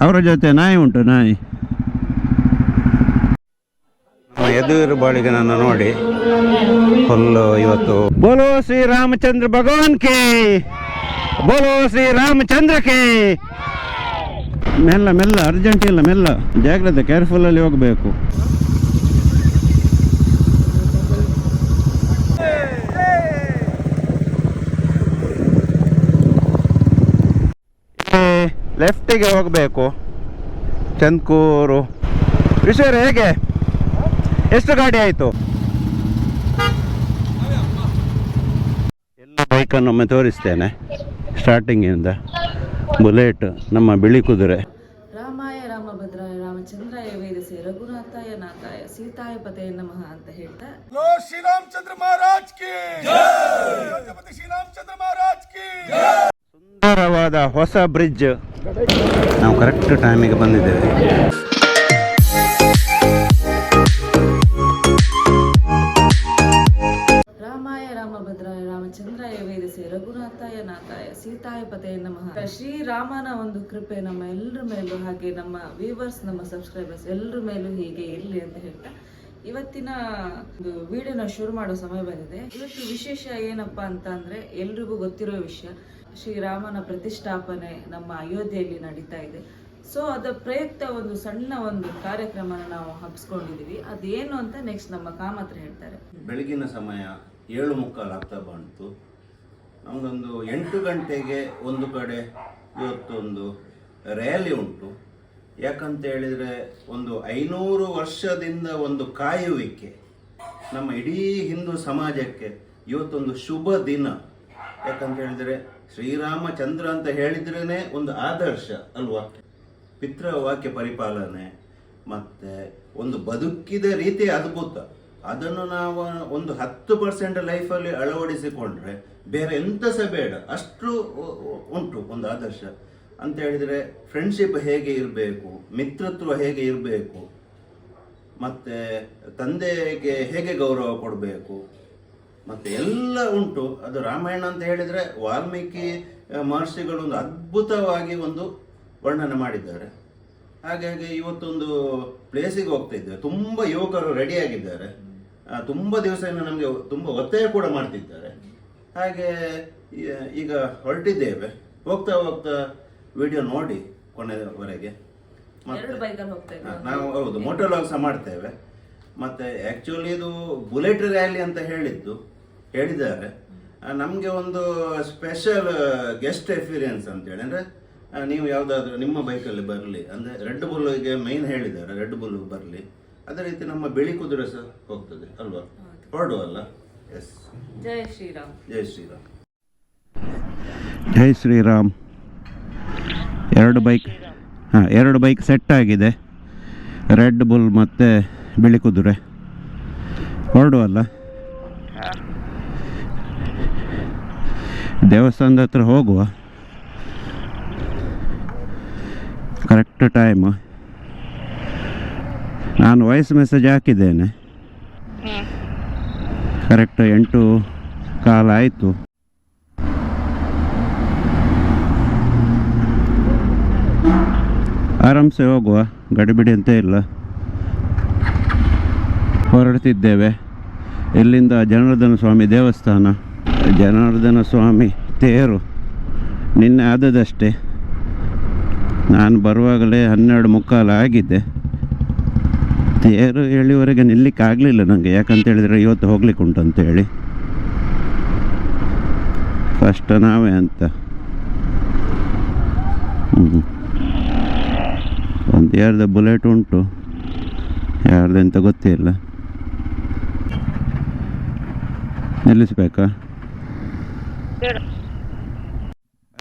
ಅವರ ಜೊತೆ ನಾಯಿ ಉಂಟು ನಾಯಿ. ಎದುರು ಬಾಳಿಗನನ್ನು ನೋಡಿ ಫುಲ್ಲು ಇವತ್ತು. ಬೋಲೋ ಶ್ರೀ ರಾಮಚಂದ್ರ ಭಗವಾನ್ ಕೆ. ಬೋಲೋ ಶ್ರೀ ರಾಮಚಂದ್ರ ಕೆ. ಮೆಲ್ಲ ಮೆಲ್ಲ ಅರ್ಜೆಂಟ್ ಇಲ್ಲ ಮೆಲ್ಲ. ಜಾಗ್ರತೆ ಕೇರ್ಫುಲ್ಲಲ್ಲಿ ಹೋಗಬೇಕು. ಲೆಫ್ಟಿಗೆ ಹೋಗಬೇಕು. ಚಂದ್ಕೂರು. ವಿಶ್ವರ್ ಹೇಗೆ? ಎಷ್ಟು ಗಾಡಿ ಆಯಿತು? ಎಲ್ಲ ಬೈಕನ್ನೊಮ್ಮೆ ತೋರಿಸ್ತೇನೆ. ಸ್ಟಾರ್ಟಿಂಗಿಂದ ಬುಲೆಟ್ ನಮ್ಮ ಬಿಳಿ ಕುದುರೆ. ರಾಮಾಯ ರಾಮಭದ್ರಾಯ ರಾಮಚಂದ್ರಾಯ ವೇದಸೆ ರಘುನಾಥಾಯ ನಾಥಾಯ ಸೀತಾಯ ಪತೆಯ ನಮಃ ಅಂತ ಹೇಳ್ತಾ. ಶ್ರೀರಾಮಚಂದ್ರ ಮಹಾರಾಜ್ ಕಿ ಛತ್ರಪತಿ ಶ್ರೀರಾಮಚಂದ್ರ ಮಹಾರಾಜ್ ಕಿ ಸುಂದರವಾದ ಹೊಸ ಬ್ರಿಡ್ಜ್. ನಾವು ಕರೆಕ್ಟ್ ಟೈಮಿಗೆ ಬಂದಿದ್ದೇವೆ. ರಾಮಾಯ ರಾಮಭದ್ರಾಯ ರಾಮಚಂದ್ರಾಯ ವೇದಿಸಿ ರಘುನಾಥಾಯ ನಾಥಾಯ ಸೀತಾಯ ಪತೆಯ ನಮಃ. ಶ್ರೀರಾಮನ ಒಂದು ಕೃಪೆ ನಮ್ಮ ಎಲ್ಲರ ಮೇಲೂ ಹಾಗೆ ನಮ್ಮ ವ್ಯೂವರ್ಸ್ ನಮ್ಮ ಸಬ್ಸ್ಕ್ರೈಬರ್ಸ್ ಎಲ್ಲರ ಮೇಲೂ ಹೀಗೆ ಇರಲಿ ಅಂತ ಹೇಳ್ತಾ ಇವತ್ತಿನ ಒಂದು ವಿಡಿಯೋನ ಶುರು ಮಾಡೋ ಸಮಯ ಬಂದಿದೆ. ಇವತ್ತು ವಿಶೇಷ ಏನಪ್ಪಾ ಅಂತ ಅಂದ್ರೆ ಎಲ್ರಿಗೂ ಗೊತ್ತಿರೋ ವಿಷಯ. ಶ್ರೀರಾಮನ ಪ್ರತಿಷ್ಠಾಪನೆ ನಮ್ಮ ಅಯೋಧ್ಯೆಯಲ್ಲಿ ನಡೀತಾ ಇದೆ. ಸೊ ಅದರ ಪ್ರಯುಕ್ತ ಒಂದು ಸಣ್ಣ ಒಂದು ಕಾರ್ಯಕ್ರಮನ ನಾವು ಹಬ್ಸ್ಕೊಂಡಿದೀವಿ. ಅದೇನು ಅಂತ ನೆಕ್ಸ್ಟ್ ನಮ್ಮ ಕಾಮತ್ರ ಹೇಳ್ತಾರೆ. ಬೆಳಗಿನ ಸಮಯ ಏಳು ಮುಕ್ಕಾಲು ಆಗ್ತಾ ಬಂತು. ನಮಗೊಂದು ಎಂಟು ಗಂಟೆಗೆ ಒಂದು ಕಡೆ ಇವತ್ತೊಂದು ರ್ಯಾಲಿ ಉಂಟು. ಯಾಕಂತ ಹೇಳಿದರೆ ಒಂದು ಐನೂರು ವರ್ಷದಿಂದ ಒಂದು ಕಾಯುವಿಕೆ. ನಮ್ಮ ಇಡೀ ಹಿಂದೂ ಸಮಾಜಕ್ಕೆ ಇವತ್ತೊಂದು ಶುಭ ದಿನ. ಯಾಕಂತ ಹೇಳಿದರೆ ಶ್ರೀರಾಮಚಂದ್ರ ಅಂತ ಹೇಳಿದ್ರೇ ಒಂದು ಆದರ್ಶ ಅಲ್ವಾ? ಪಿತೃವಾಕ್ಯ ಪರಿಪಾಲನೆ ಮತ್ತೆ ಒಂದು ಬದುಕಿದ ರೀತಿ ಅದ್ಭುತ. ಅದನ್ನು ನಾವು ಒಂದು ಹತ್ತು ಪರ್ಸೆಂಟ್ ಲೈಫಲ್ಲಿ ಅಳವಡಿಸಿಕೊಂಡ್ರೆ ಬೇರೆ ಎಂತ ಸಹ ಬೇಡ. ಅಷ್ಟು ಉಂಟು ಒಂದು ಆದರ್ಶ. ಅಂತ ಹೇಳಿದರೆ ಫ್ರೆಂಡ್ಶಿಪ್ ಹೇಗೆ ಇರಬೇಕು, ಮಿತ್ರತ್ವ ಹೇಗೆ ಇರಬೇಕು, ಮತ್ತೆ ತಂದೆಗೆ ಹೇಗೆ ಗೌರವ ಕೊಡಬೇಕು ಮತ್ತೆ ಎಲ್ಲ ಉಂಟು. ಅದು ರಾಮಾಯಣ ಅಂತ ಹೇಳಿದ್ರೆ ವಾಲ್ಮೀಕಿ ಮಹರ್ಷಿಗಳು ಒಂದು ಅದ್ಭುತವಾಗಿ ಒಂದು ವರ್ಣನೆ ಮಾಡಿದ್ದಾರೆ. ಹಾಗಾಗಿ ಇವತ್ತೊಂದು ಪ್ಲೇಸಿಗೆ ಹೋಗ್ತಾ ಇದ್ದೇವೆ ತುಂಬ ಯುವಕರು ರೆಡಿಯಾಗಿದ್ದಾರೆ ತುಂಬಾ ತುಂಬ ದಿವಸದಿಂದ ನಮಗೆ ತುಂಬ ಒತ್ತಾಯ ಕೂಡ ಮಾಡ್ತಿದ್ದಾರೆ. ಹಾಗೆ ಈಗ ಹೊರಟಿದ್ದೇವೆ. ಹೋಗ್ತಾ ಹೋಗ್ತಾ ವಿಡಿಯೋ ನೋಡಿ ಕೊನೆಯವರೆಗೆ ಹಾ, ನಾವು ಹೌದು ಮೋಟೋಲಾಗ್ ಸಹ ಮಾಡ್ತೇವೆ. ಮತ್ತೆ ಆಕ್ಚುಲಿ ಇದು ಬುಲೆಟ್ ರ್ಯಾಲಿ ಅಂತ ಹೇಳಿದ್ದು. ಹೇಳಿದ್ದಾರೆ. ನಮಗೆ ಒಂದು ಸ್ಪೆಷಲ್ ಗೆಸ್ಟ್ ಎಕ್ಸ್ಪೀರಿಯನ್ಸ್ ಅಂತೇಳಿ ಅಂದರೆ ನೀವು ಯಾವುದಾದ್ರೂ ನಿಮ್ಮ ಬೈಕಲ್ಲಿ ಬರಲಿ ಅಂದರೆ ರೆಡ್ ಬುಲ್ಗೆ ಮೈನ್ ಹೇಳಿದ್ದಾರೆ ರೆಡ್ ಬುಲ್ ಬರಲಿ. ಅದೇ ರೀತಿ ನಮ್ಮ ಬಿಳಿ ಕುದುರೆ ಸಹ ಹೋಗ್ತದೆ ಅಲ್ವಾ? ಹೊರಡುವಲ್ಲ ಎಸ್ ಜಯ ಶ್ರೀರಾಮ್. ಜೈ ಶ್ರೀರಾಮ್. ಜೈ ಶ್ರೀರಾಮ್. ಎರಡು ಬೈಕ್ ಹಾಂ ಎರಡು ಬೈಕ್ ಸೆಟ್ ಆಗಿದೆ. ರೆಡ್ ಬುಲ್ ಮತ್ತು ಬಿಳಿ ಕುದುರೆ. ಹೊರಡುವಲ್ಲ ದೇವಸ್ಥಾನದ ಹತ್ರ ಹೋಗುವ. ಕರೆಕ್ಟ್ ಟೈಮ್ ನಾನು ವಾಯ್ಸ್ ಮೆಸೇಜ್ ಹಾಕಿದ್ದೇನೆ. ಕರೆಕ್ಟ್ ಎಂಟು ಕಾಲ ಆಯಿತು. ಆರಾಮ್ಸೆ ಹೋಗುವ ಗಡಿಬಿಡಿ ಅಂತ ಇಲ್ಲ. ಹೊರಡ್ತಿದ್ದೇವೆ. ಇಲ್ಲಿಂದ ಜನಾರ್ದನ ಸ್ವಾಮಿ ದೇವಸ್ಥಾನ. ಜನಾರ್ದನ ಸ್ವಾಮಿ, ತೇರು. ನಿನ್ನೆ ಆದದಷ್ಟೇ. ನಾನು ಬರುವಾಗಲೇ ಹನ್ನೆರಡು ಮುಕ್ಕಾಲು ಆಗಿದ್ದೆ. ತೇರು ಹೇಳಿವರೆಗೆ ನಿಲ್ಲಿಕ್ಕೆ ಆಗಲಿಲ್ಲ ನನಗೆ ಯಾಕಂತ ಹೇಳಿದರೆ ಇವತ್ತು ಹೋಗ್ಲಿಕ್ಕೆ ಉಂಟು ಅಂತೇಳಿ. ಫಸ್ಟ್ ನಾವೇ ಅಂತ. ಹ್ಞೂ ಒಂದು ಯಾರ್ದು ಬುಲೆಟ್ ಉಂಟು, ಯಾರ್ದು ಅಂತ ಗೊತ್ತಿಲ್ಲ. ನಿಲ್ಲಿಸ್ಬೇಕಾ?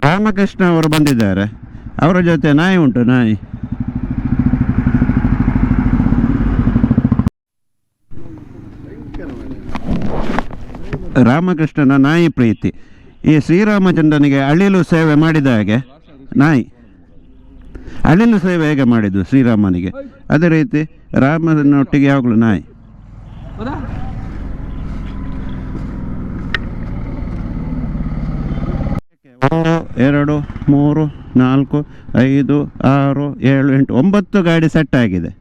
ರಾಮಕೃಷ್ಣ ಅವರು ಬಂದಿದ್ದಾರೆ. ಅವರ ಜೊತೆ ನಾಯಿ ಉಂಟು, ನಾಯಿ. ರಾಮಕೃಷ್ಣನ ನಾಯಿ ಪ್ರೀತಿ. ಈ ಶ್ರೀರಾಮಚಂದ್ರನಿಗೆ ಅಳಿಲು ಸೇವೆ ಮಾಡಿದ ಹಾಗೆ, ನಾಯಿ. ಅಳಿಲು ಸೇವೆ ಹೇಗೆ ಮಾಡಿದ್ದು ಶ್ರೀರಾಮನಿಗೆ? ಅದೇ ರೀತಿ ರಾಮನೊಟ್ಟಿಗೆ ಯಾವಾಗಲೂ ನಾಯಿ. ಒಂದು ಎರಡು ಮೂರು ನಾಲ್ಕು ಐದು ಆರು ಏಳು ಎಂಟು ಒಂಬತ್ತು ಗಾಡಿ ಸೆಟ್ ಆಗಿದೆ.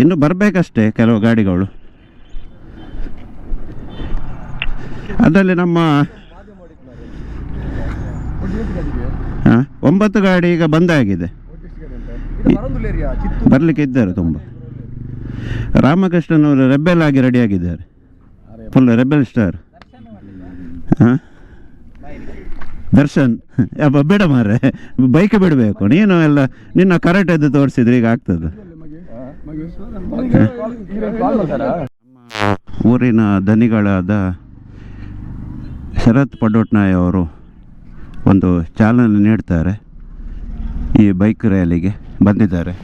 ಇನ್ನು ಬರಬೇಕಷ್ಟೇ ಕೆಲವು ಗಾಡಿಗಳು. ಅದರಲ್ಲಿ ನಮ್ಮ ಹಾಂ ಒಂಬತ್ತು ಗಾಡಿ ಈಗ ಬಂದಾಗಿದೆ ಬರಲಿಕ್ಕೆ ಇದ್ದಾರೆ ತುಂಬ. ರಾಮಕೃಷ್ಣನವರು ರೆಬೆಲ್ ಆಗಿ ರೆಡಿಯಾಗಿದ್ದಾರೆ ಫುಲ್ ರೆಬೆಲ್ ಸ್ಟಾರ್ ಹಾಂ? ದರ್ಶನ್ ಅಬ್ಬ ಬೇಡ ಮಾರೆ ಬೈಕ್ ಬಿಡಬೇಕು. ನೀನು ಎಲ್ಲ, ನಿನ್ನ ಕರೆಕ್ಟ್ ಎದ್ದು ತೋರಿಸಿದ್ರೆ ಈಗ ಆಗ್ತದೆ. ಊರಿನ ಧನಿಗಳಾದ ಶರತ್ ಪಡೋಟ್ನಾಯ್ ಅವರು ಒಂದು ಚಾಲನೆ ನೀಡ್ತಾರೆ. ಈ ಬೈಕ್ ರ್ಯಾಲಿಗೆ ಬಂದಿದ್ದಾರೆ.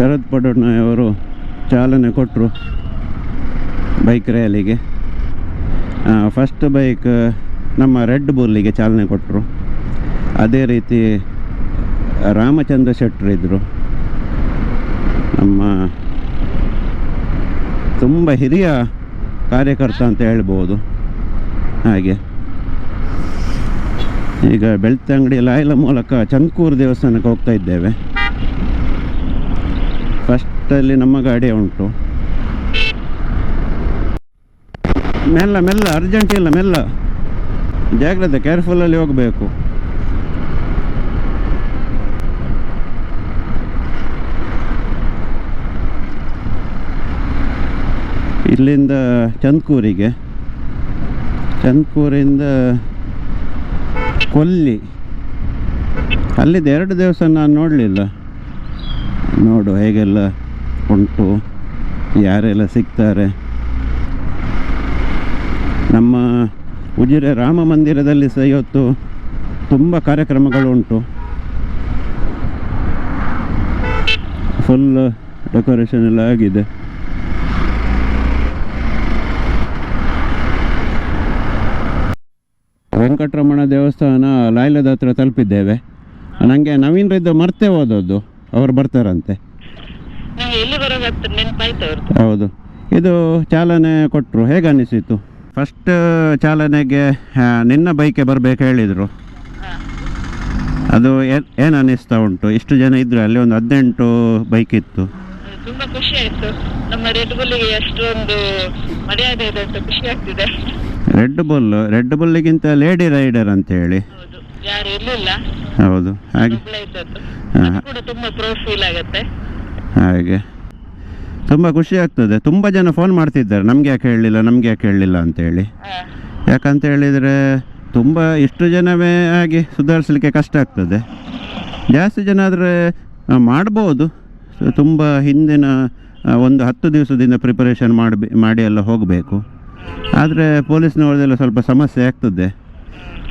ಶರತ್ ಪಡೋಟ್ನಾಯ್ ಚಾಲನೆ ಕೊಟ್ಟರು ಬೈಕ್ ರ್ಯಾಲಿಗೆ ಫಸ್ಟ್ ಬೈಕ್ ನಮ್ಮ ರೆಡ್ ಬುಲ್ಲಿಗೆ ಚಾಲನೆ ಕೊಟ್ಟರು ಅದೇ ರೀತಿ, ರಾಮಚಂದ್ರ ಶೆಟ್ಟರು ಇದ್ದರು ನಮ್ಮ ತುಂಬ ಹಿರಿಯ ಕಾರ್ಯಕರ್ತ ಅಂತ ಹೇಳ್ಬೋದು. ಹಾಗೆ. ಈಗ ಬೆಳ್ತಂಗಡಿ ಲಾಯ್ಲ ಮೂಲಕ ಚಂದ್ಕೂರು ದೇವಸ್ಥಾನಕ್ಕೆ ಹೋಗ್ತಾ ಇದ್ದೇವೆ. ಫಸ್ಟಲ್ಲಿ ನಮ್ಮ ಗಾಡಿ ಉಂಟು. ಮೆಲ್ಲ ಮೆಲ್ಲ ಅರ್ಜೆಂಟ್ ಇಲ್ಲ, ಮೆಲ್ಲ. ಜಾಗ್ರತೆ ಕೇರ್ಫುಲ್ಲಲ್ಲಿ ಹೋಗಬೇಕು. ಇಲ್ಲಿಂದ ಚಂದ್ಕೂರಿಗೆ. ಚಂದ್ಕೂರಿಂದ ಕೊಲ್ಲಿ. ಅಲ್ಲಿದ್ದ ಎರಡು ದಿವಸ ನಾನು ನೋಡಲಿಲ್ಲ. ನೋಡು ಹೇಗೆಲ್ಲ ಉಂಟು, ಯಾರೆಲ್ಲ ಸಿಗ್ತಾರೆ. ನಮ್ಮ ಉಜಿರೆ ರಾಮ ಮಂದಿರದಲ್ಲಿ ಸಹ ಇವತ್ತು ತುಂಬ ಕಾರ್ಯಕ್ರಮಗಳು ಉಂಟು. ಫುಲ್ ಡೆಕೋರೇಷನ್ ಎಲ್ಲ ಆಗಿದೆ. ವೆಂಕಟರಮಣ ದೇವಸ್ಥಾನ ಲಾಯ್ಲದ ಹತ್ರ ತಲುಪಿದ್ದೇವೆ. ನನಗೆ ನವೀನ್ರಿದ್ದು ಮರ್ತೆ ಹೋದದ್ದು. ಅವ್ರು ಬರ್ತಾರಂತೆ. ನಂಗೆ ಎಲ್ಲಿ ಬರೋದಾಗ್ತದೆ ನೆನಪಾಯ್ತು ಅವ್ರದ್ದು ಹೌದು. ಇದು ಚಾಲನೆ ಕೊಟ್ಟರು ಹೇಗೆ ಅನಿಸಿತು? ಫಸ್ಟ್ ಚಾಲನೆಗೆ ನಿನ್ನ ಬೈಕೆ ಬರಬೇಕು ಹೇಳಿದರು. ಅದು ಏನು ಅನ್ನಿಸ್ತಾ ಉಂಟು? ಇಷ್ಟು ಜನ ಇದ್ರು ಅಲ್ಲಿ ಒಂದು ಹದಿನೆಂಟು ಬೈಕ್ ಇತ್ತು ತುಂಬಾ ಖುಷಿ ಆಯಿತು. ನಮ್ಮ ರೆಡ್ ಬುಲ್ಗೆ ಅಷ್ಟೊಂದು ಮರ್ಯಾದೆ ಇದೆ ಅಂತ ಖುಷಿ ಆಗ್ತಿದೆ. ರೆಡ್ ಬುಲ್ ರೆಡ್ ಬುಲ್ಲಿಗಿಂತ ಲೇಡಿ ರೈಡರ್ ಅಂತ ಹೇಳಿ ಯಾರು ಇರ್ಲಿಲ್ಲ. ಹೌದು ಹಾಗೆ. ಕೂಡ ತುಂಬಾ ಪ್ರೌಡ್ ಫೀಲ್ ಆಗತ್ತೆ. ಹಾಗೆ. ತುಂಬ ಖುಷಿ ಆಗ್ತದೆ. ತುಂಬ ಜನ ಫೋನ್ ಮಾಡ್ತಿದ್ದಾರೆ. ನಮ್ಗೆ ಯಾಕೆ ಹೇಳಲಿಲ್ಲ ನಮ್ಗೆ ಯಾಕೆ ಹೇಳಲಿಲ್ಲ ಅಂತೇಳಿ. ಹೇಳಿ ಯಾಕಂತ ಹೇಳಿದ್ರೆ ತುಂಬ ಇಷ್ಟು ಜನವೇ ಆಗಿ ಸುಧಾರಿಸಲಿಕ್ಕೆ ಕಷ್ಟ ಆಗ್ತದೆ. ಜಾಸ್ತಿ ಜನ ಆದರೆ ಮಾಡ್ಬೋದು. ತುಂಬ ಹಿಂದಿನ ಒಂದು ಹತ್ತು ದಿವಸದಿಂದ ಪ್ರಿಪರೇಷನ್ ಮಾಡಿ ಮಾಡಿ ಎಲ್ಲ ಹೋಗಬೇಕು. ಆದರೆ ಪೊಲೀಸ್ನವ್ರದ್ದೆಲ್ಲ ಸ್ವಲ್ಪ ಸಮಸ್ಯೆ ಆಗ್ತದೆ.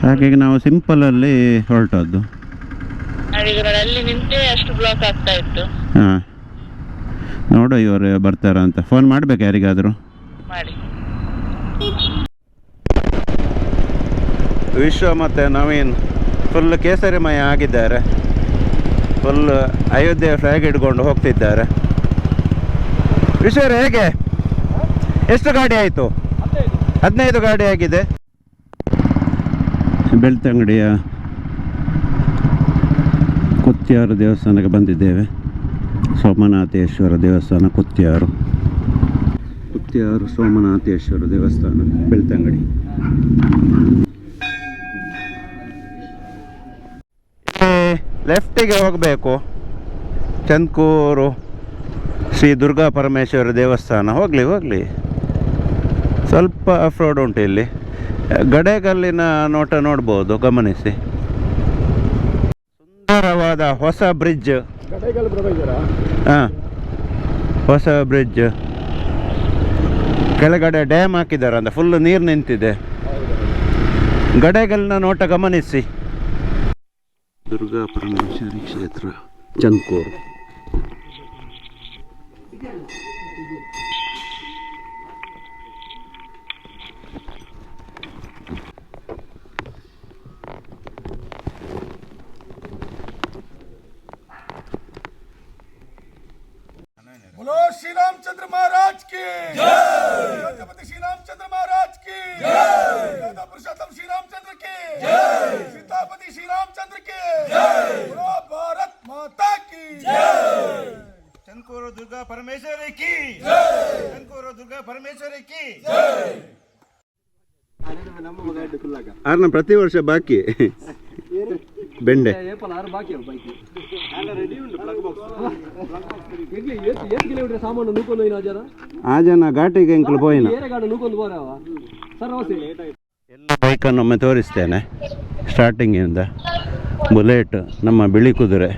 ಹಾಗಾಗಿ ನಾವು ಸಿಂಪಲಲ್ಲಿ ಹೊರಟದ್ದು. ಅಲ್ಲಿ ನಿಂತೇ ಅಷ್ಟು ಬ್ಲಾಕ್ ಆಗ್ತಾ ಇತ್ತು. ಹಾಂ. ನೋಡು ಇವರು ಬರ್ತಾರ ಅಂತ. ಫೋನ್ ಮಾಡ್ಬೇಕು ಯಾರಿಗಾದರೂ? ಮಾಡಿ. ವಿಶ್ವ ಮತ್ತು ನವೀನ್ ಫುಲ್ ಕೇಸರಿಮಯ ಆಗಿದ್ದಾರೆ. ಫುಲ್ ಅಯೋಧ್ಯೆ ಫ್ಲಾಗ್ ಹಿಡ್ಕೊಂಡು ಹೋಗ್ತಿದ್ದಾರೆ. ವಿಶ್ವರ ಹೇಗೆ? ಎಷ್ಟು ಗಾಡಿ ಆಯಿತು? ಹದಿನೈದು ಗಾಡಿ ಆಗಿದೆ. ಬೆಳ್ತಂಗಡಿಯ ಕುತ್ತಿಯಾರು ದೇವಸ್ಥಾನಕ್ಕೆ ಬಂದಿದ್ದೇವೆ. ಸೋಮನಾಥೇಶ್ವರ ದೇವಸ್ಥಾನ ಕುತ್ತಿಯಾರು. ಕುತ್ತಿಯಾರು ಸೋಮನಾಥೇಶ್ವರ ದೇವಸ್ಥಾನ ಬೆಳ್ತಂಗಡಿ ಲೆಫ್ಟಿಗೆ ಹೋಗಬೇಕು. ಚಂದ್ಕೂರು ಶ್ರೀ ದುರ್ಗಾ ಪರಮೇಶ್ವರ ದೇವಸ್ಥಾನ. ಹೋಗಲಿ ಹೋಗಲಿ. ಸ್ವಲ್ಪ ಆಫ್ ರೋಡ್ ಉಂಟು ಇಲ್ಲಿ. ಗಡೇಗಲ್ಲಿನ ನೋಟ ನೋಡ್ಬೋದು ಗಮನಿಸಿ. ಸುಂದರವಾದ ಹೊಸ ಬ್ರಿಡ್ಜ್. ಹಾಂ. ಹೊಸ ಬ್ರಿಡ್ಜ್. ಕೆಳಗಡೆ ಡ್ಯಾಮ್ ಹಾಕಿದ್ದಾರೆ ಅಂತ ಫುಲ್ ನೀರು ನಿಂತಿದೆ. ಗಡೆಗಲ್ಲಿನ ನೋಟ ಗಮನಿಸಿ. ದುರ್ಗಾ ಪರಮೇಶ್ವರಿ ಕ್ಷೇತ್ರ ಚಂದ್ಕೂರು. की सीतापति श्री रामचंद्र की बोलो भारत माता की ಚಂದ್ಕೂರು ದುರ್ಗಾ ಪರಮೇಶ್ವರಿ ಕಿ ಚಂದ್ಕೂರು ದುರ್ಗಾ ಪರಮೇಶ್ವರಿ ಕಿ ಆರ್ನ ಪ್ರತಿ ವರ್ಷ ಬಾಕಿ ಬೆಂಡೆ ಸಾಮಾನು ನೂಕೊಂಡು ಹೋಯ್ನ ಜರ ಆ ಜನ ಘಾಟಿಗೆ ಎಂಕಲು ಪೋಯಿನ ಎಲ್ಲ ಬೈಕನ್ನು ಒಮ್ಮೆ ತೋರಿಸ್ತೇನೆ. ಸ್ಟಾರ್ಟಿಂಗಿಂದ ಬುಲೆಟ್ ನಮ್ಮ ಬಿಳಿ ಕುದುರೆ,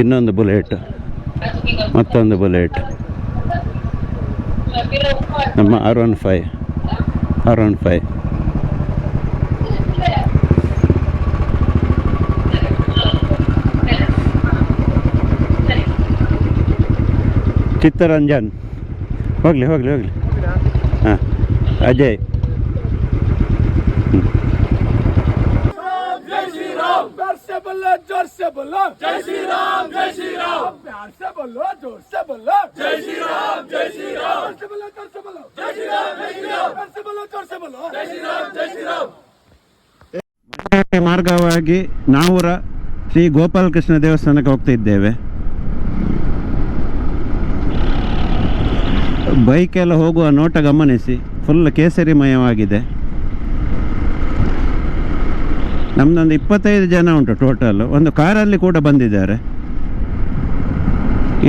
ಇನ್ನೊಂದು ಬುಲೆಟ್ ಮತ್ತೊಂದು ಬುಲೆಟ್ ನಮ್ಮ R one five R one five Chittaranjan. ಹೋಗಲಿ ಹೋಗಲಿ ಹೋಗಲಿ. ಹಾಂ, ಅಜಯ್. से बोलो जय श्री राम जय श्री राम प्यार से बोलो जोर से बोलो जय श्री राम जय श्री राम जोर से बोलो जोर से बोलो जय श्री राम जय श्री राम प्यार से बोलो जोर से बोलो जय श्री राम जय श्री राम ಮಂಡ್ಯಕ್ಕೆ ಮಾರ್ಗವಾಗಿ ನಾವೂರ ಶ್ರೀ ಗೋಪಾಲಕೃಷ್ಣ ದೇವಸ್ಥಾನಕ್ಕೆ ಹೋಗ್ತಾ ಇದ್ದೇವೆ ಬೈಕೆಲ್ಲ ಹೋಗುವ ನೋಟ ಗಮನಿಸಿ ಫುಲ್ ಕೇಸರಿಮಯವಾಗಿದೆ ನಮ್ಮದೊಂದು ಇಪ್ಪತ್ತೈದು ಜನ ಉಂಟು ಟೋಟಲ್ ಒಂದು ಕಾರಲ್ಲಿ ಕೂಡ ಬಂದಿದ್ದಾರೆ.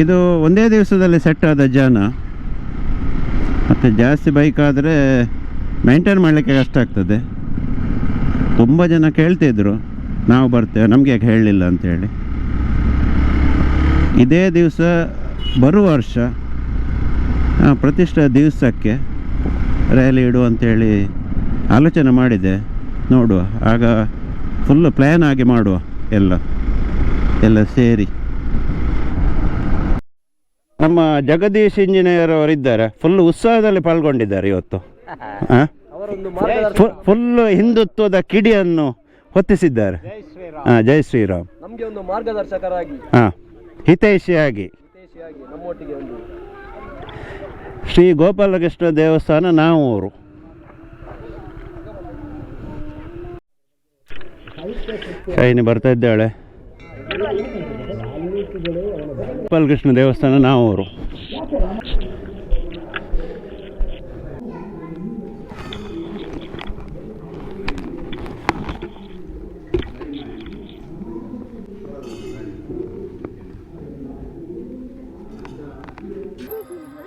ಇದು ಒಂದೇ ದಿವಸದಲ್ಲಿ ಸೆಟ್ ಆದ ಜನ. ಮತ್ತು ಜಾಸ್ತಿ ಬೈಕ್ ಆದರೆ ಮೇಂಟೈನ್ ಮಾಡಲಿಕ್ಕೆ ಕಷ್ಟ ಆಗ್ತದೆ. ತುಂಬ ಜನ ಕೇಳ್ತಿದ್ರು, ನಾವು ಬರ್ತೇವೆ, ನಮಗೆ ಯಾಕೆ ಹೇಳಲಿಲ್ಲ ಅಂಥೇಳಿ ಇದೇ ದಿವಸ ಬರುವ ವರ್ಷ ಪ್ರತಿಷ್ಠಾ ದಿವಸಕ್ಕೆ ರ್ಯಾಲಿ ಇಡು ಅಂತೇಳಿ ಆಲೋಚನೆ ಮಾಡಿದೆ. ನೋಡುವ. ಆಗ ಫುಲ್ ಪ್ಲ್ಯಾನ್ ಆಗಿ ಮಾಡುವ ಎಲ್ಲ ಎಲ್ಲ ಸೇರಿ. ನಮ್ಮ ಜಗದೀಶ್ ಇಂಜಿನಿಯರ್ ಅವರಿದ್ದಾರೆ ಫುಲ್ ಉತ್ಸಾಹದಲ್ಲಿ ಪಾಲ್ಗೊಂಡಿದ್ದಾರೆ ಇವತ್ತು. ಫುಲ್ ಹಿಂದುತ್ವದ ಕಿಡಿಯನ್ನು ಹೊತ್ತಿಸಿದ್ದಾರೆ. ಹಾಂ ಜೈ ಶ್ರೀರಾಮ್. ನಮಗೆ ಒಂದು ಮಾರ್ಗದರ್ಶಕರಾಗಿ. ಹಾಂ ಹಿತೈಷಿಯಾಗಿ. ಶ್ರೀ ಗೋಪಾಲಕೃಷ್ಣ ದೇವಸ್ಥಾನ ನಾವು ಅವರು ಶೈನಿ ಬರ್ತಾ ಇದ್ದಾಳೆ ಗೋಪಾಲಕೃಷ್ಣ ದೇವಸ್ಥಾನ ನಾವು ಅವರು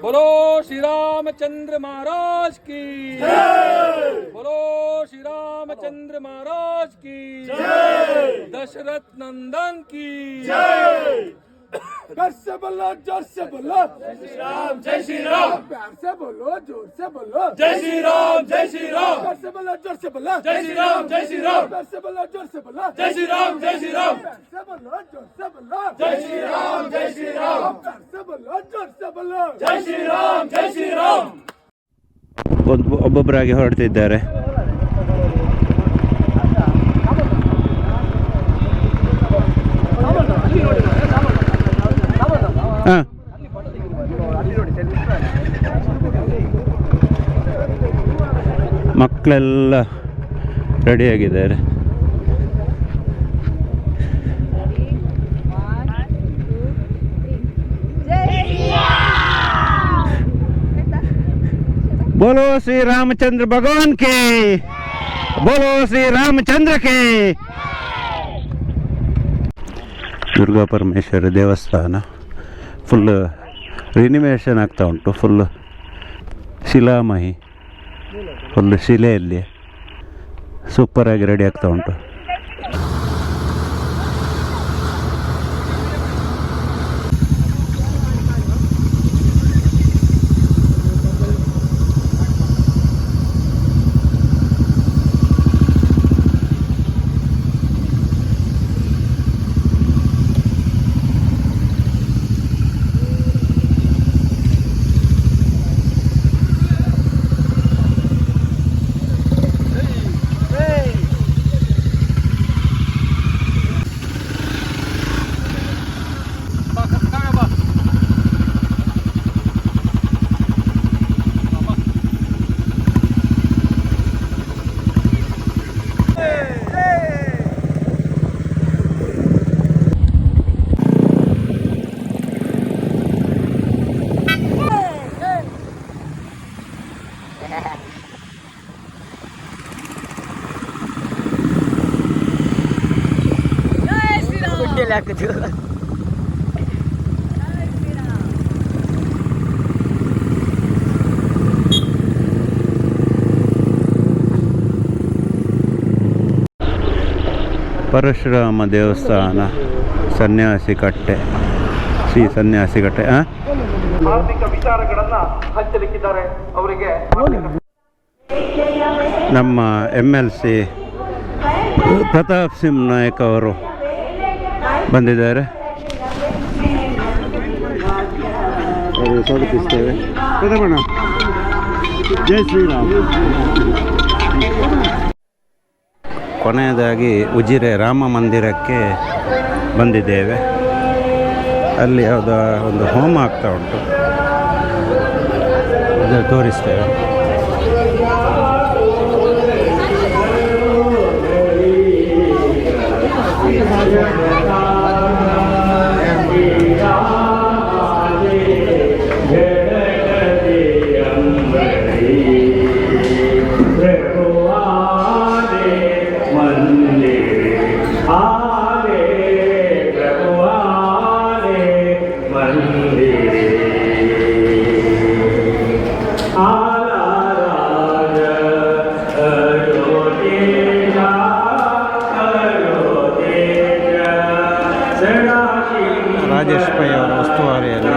बोलो श्री रामचंद्र महाराज की बोलो श्री रामचंद्र महाराज की दशरथ नंदन की प्यार से बोलो जोर से बोलो जय श्री राम जय श्री राम प्यार से बोलो जोर से बोलो जय श्री राम जय श्री राम प्यार से बोलो जोर से बोलो जय श्री राम जय श्री राम प्यार से बोलो जोर से बोलो जय श्री राम जय श्री राम प्यार से बोलो जोर से बोलो जय श्री राम जय श्री राम प्यार से बोलो जोर से बोलो जय श्री राम जय श्री राम ಒಂದು ಒಬ್ಬೊಬ್ಬರಾಗಿ ಹೊರಡ್ತಿದ್ದಾರೆ ಮಕ್ಕಳೆಲ್ಲ ರೆಡಿಯಾಗಿದ್ದಾರೆ. ಬೋಲೋ ಶ್ರೀ ರಾಮಚಂದ್ರ ಭಗವಾನ್ ಕೆ. ಬೋಲೋ ಶ್ರೀ ರಾಮಚಂದ್ರ ಕೆ. ದುರ್ಗಾ ಪರಮೇಶ್ವರ ದೇವಸ್ಥಾನ ಫುಲ್ ರಿನಿಮೇಷನ್ ಆಗ್ತಾ ಉಂಟು ಫುಲ್ ಶಿಲಾಮಹಿ. ಫುಲ್ ಶಿಲೆಯಲ್ಲಿ ಸೂಪರಾಗಿ ರೆಡಿ ಆಗ್ತಾ ಉಂಟು. ಹಾಕುದು ಪರಶುರಾಮ ದೇವಸ್ಥಾನ ಸನ್ಯಾಸಿ ಕಟ್ಟೆ. ಶ್ರೀ ಸನ್ಯಾಸಿ ಕಟ್ಟೆ ಆ? ಆರ್ಥಿಕ ವಿಚಾರಗಳನ್ನ ಹಂಚಲಿಕ್ಕಿದ್ದಾರೆ ಅವರಿಗೆ. ನಮ್ಮ M L C Pratap Singh Nayak ಅವರು ಬಂದಿದ್ದಾರೆ. ಸ್ವಾಗತಿಸ್ತೇವೆ. ಜೈ ಶ್ರೀರಾಮ್. ಕೊನೆಯದಾಗಿ ಉಜಿರೆ ರಾಮ ಮಂದಿರಕ್ಕೆ ಬಂದಿದ್ದೇವೆ. ಅಲ್ಲಿ ಯಾವುದೋ ಒಂದು ಹೋಮ ಆಗ್ತಾ ಉಂಟು. ಅದನ್ನು ತೋರಿಸ್ತೇವೆ. ರಾಜೇಶ್ ಪೈ ಅವರ ಉಸ್ತುವಾರಿಯಲ್ಲಿ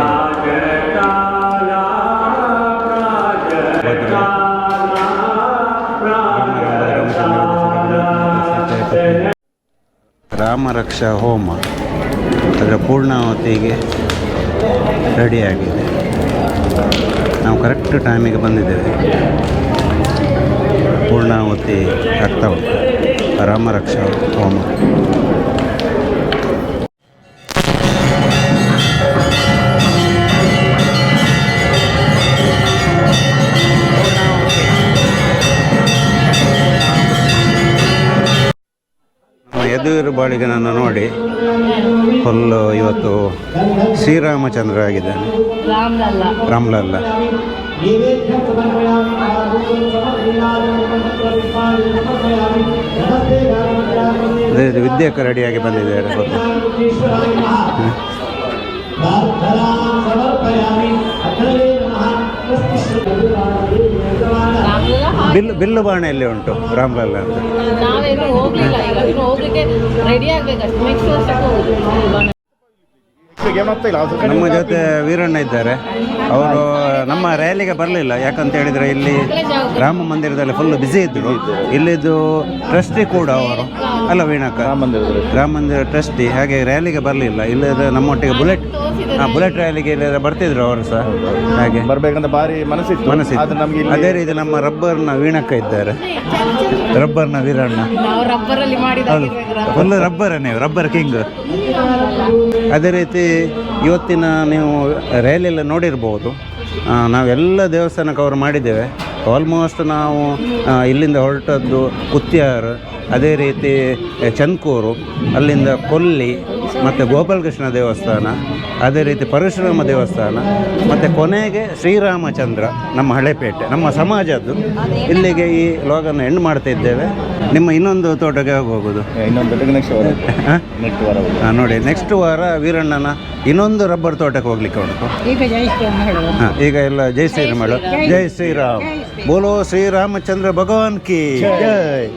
ರಾಮರಕ್ಷಾ ಹೋಮ ಅದರ ಪೂರ್ಣಾವತಿಗೆ ರೆಡಿಯಾಗಿದೆ ನಾವು ಕರೆಕ್ಟ್ ಟೈಮಿಗೆ ಬಂದಿದ್ದೇವೆ. ಪೂರ್ಣಾವತಿ ಆಗ್ತಾ ಉಂಟು. ರಾಮರಕ್ಷಾ ಹೋಮ ಎದುರು ಬಾಳಿಗನನ್ನು ನೋಡಿ ಫುಲ್ಲು ಇವತ್ತು ಶ್ರೀರಾಮಚಂದ್ರ ಆಗಿದ್ದಾನೆ. ರಾಮ್ಲಲ್ಲ. ಅದೇ ರೀತಿ ಬಂದಿದೆ ರೆಡಿಯಾಗಿ ಬಂದಿದ್ದಾರೆ ಗೊತ್ತು ಬಿಲ್ಲು ಬಿಲ್ಲು ಬಾಣೆಯಲ್ಲಿ ಉಂಟು ರಾಮ್ಲಲ್ಲ ಅಂತ. ನಾವೇನು ಹೋಗ್ಲಿಲ್ಲ, ಈಗ ಇನ್ನು ಹೋಗ್ಲಿಕ್ಕೆ ರೆಡಿ ಆಗ್ಬೇಕಷ್ಟೇ ನೆಕ್ಸ್ಟ್ ವರ್ಷಕ್ಕೆ ಹೋಗುದು ನಮ್ಮ ಜೊತೆ ವೀರಣ್ಣ ಇದ್ದಾರೆ. ಅವರು ನಮ್ಮ ರ್ಯಾಲಿಗೆ ಬರಲಿಲ್ಲ. ಯಾಕಂತ ಹೇಳಿದರೆ ಇಲ್ಲಿ ರಾಮ ಮಂದಿರದಲ್ಲಿ ಫುಲ್ ಬ್ಯುಸಿ ಇದ್ದರು ಇಲ್ಲಿದ್ದು ಟ್ರಸ್ಟಿ ಕೂಡ ಅವರು. ಅಲ್ಲ ವೀಣಕ್ಕ? ರಾಮ ಮಂದಿರ ಟ್ರಸ್ಟಿ ಹಾಗೆ ರ್ಯಾಲಿಗೆ ಬರಲಿಲ್ಲ. ಇಲ್ಲದ ನಮ್ಮೊಟ್ಟಿಗೆ ಬುಲೆಟ್ ಹಾಂ ಬುಲೆಟ್ ರ್ಯಾಲಿಗೆ ಇಲ್ಲದ ಬರ್ತಿದ್ರು ಅವರು ಸಹ. ಹಾಗೆ. ಬರಬೇಕಂತ ಭಾರಿ ಮನಸ್ಸಿತ್ತು. ಮನಸ್ಸಿತ್ತು. ಆದ್ರೆ ನಮಗೆ ಅದೇ ರೀತಿ ನಮ್ಮ ರಬ್ಬರ್ನ ವೀಣಕ್ಕ ಇದ್ದಾರೆ. ರಬ್ಬರ್ನ ವೀರಣ್ಣ. ರಬ್ಬರಲ್ಲಿ ಫುಲ್ ರಬ್ಬರ್ ನೀವು ರಬ್ಬರ್ ಕಿಂಗ್ ಅದೇ ರೀತಿ ಇವತ್ತಿನ ನೀವು ರ್ಯಾಲಿಯಲ್ಲಿ ನೋಡಿರ್ಬೋದು. ನಾವೆಲ್ಲ ದೇವಸ್ಥಾನ ಕವರ್ ಮಾಡಿದ್ದೇವೆ. ಆಲ್ಮೋಸ್ಟ್ ನಾವು ಇಲ್ಲಿಂದ ಹೊರಟದ್ದು ಕುತ್ಯಾರ್ ಅದೇ ರೀತಿ ಚಂದ್ಕೂರು, ಅಲ್ಲಿಂದ ಕೊಲ್ಲಿ, ಮತ್ತು ಗೋಪಾಲಕೃಷ್ಣ ದೇವಸ್ಥಾನ, ಅದೇ ರೀತಿ ಪರಶುರಾಮ ದೇವಸ್ಥಾನ, ಮತ್ತು ಕೊನೆಗೆ ಶ್ರೀರಾಮಚಂದ್ರ, ನಮ್ಮ ಹಳೆಪೇಟೆ, ನಮ್ಮ ಸಮಾಜದ್ದು. ಇಲ್ಲಿಗೆ ಈ ಲಾಗನ್ನು ಎಂಡ್ ಮಾಡ್ತಾ ಇದ್ದೇವೆ ನಿಮ್ಮ ಇನ್ನೊಂದು ತೋಟಕ್ಕೆ ಯಾವಾಗ ಹೋಗೋದು? ಇನ್ನೊಂದು ನೆಕ್ಸ್ಟ್ ವಾರ ಹಾಂ? ನೆಕ್ಸ್ಟ್ ವಾರ ಹಾಂ ನೋಡಿ ನೆಕ್ಸ್ಟ್ ವಾರ ವೀರಣ್ಣನ ಇನ್ನೊಂದು ರಬ್ಬರ್ ತೋಟಕ್ಕೆ ಹೋಗ್ಲಿಕ್ಕೆ ಉಂಟು. ಹಾಂ ಈಗ ಎಲ್ಲ ಜೈ ಶ್ರೀರಾಮ್ ಹೇಳು. ಜೈ ಶ್ರೀರಾಮ್. ಬೋಲೋ ಶ್ರೀರಾಮಚಂದ್ರ ಭಗವಾನ್ ಕಿ ಜೈ.